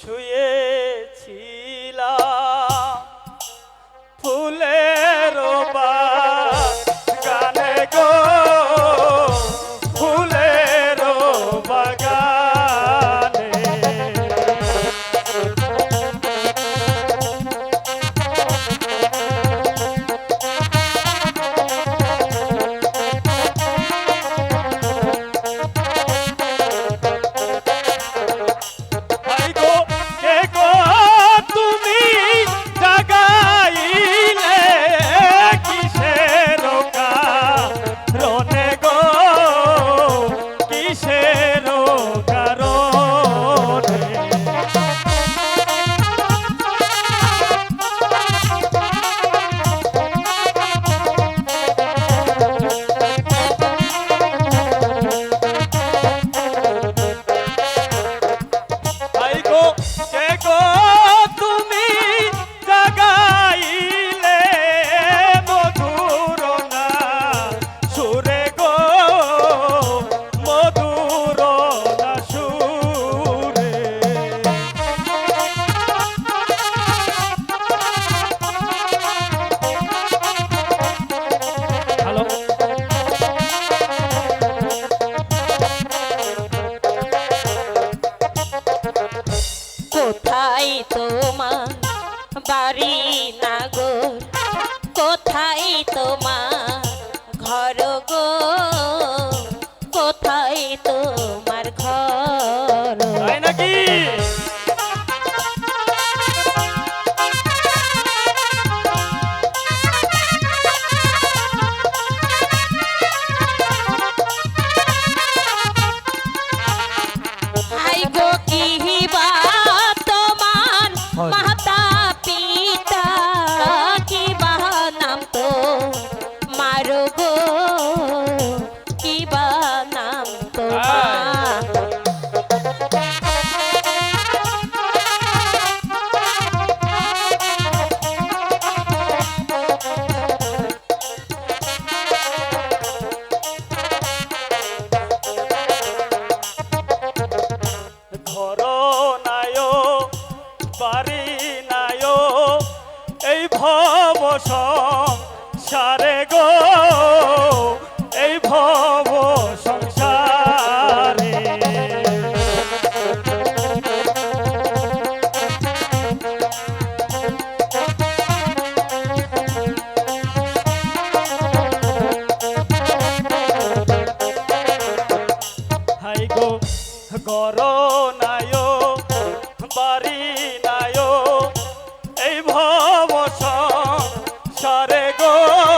শুয়ে বাড়ি নাগর কোথায় তোমার ভব সারে গো এই ভব সংসার রে গো।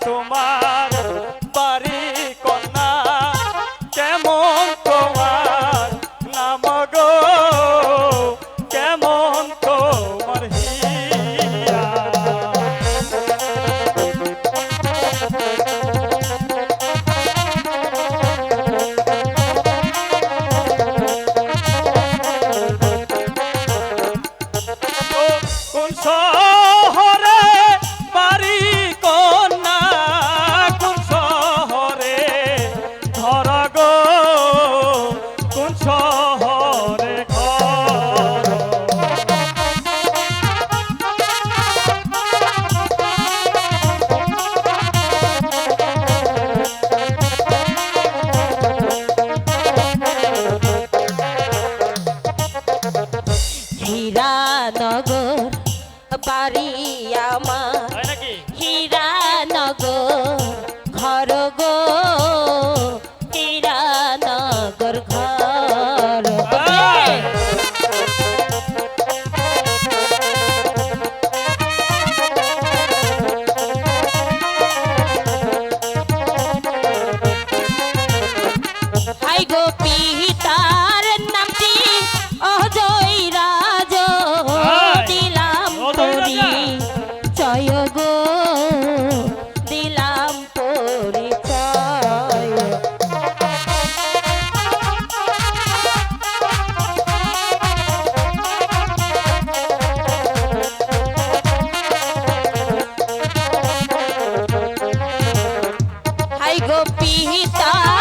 তোমার বাড়ি গো পিতা।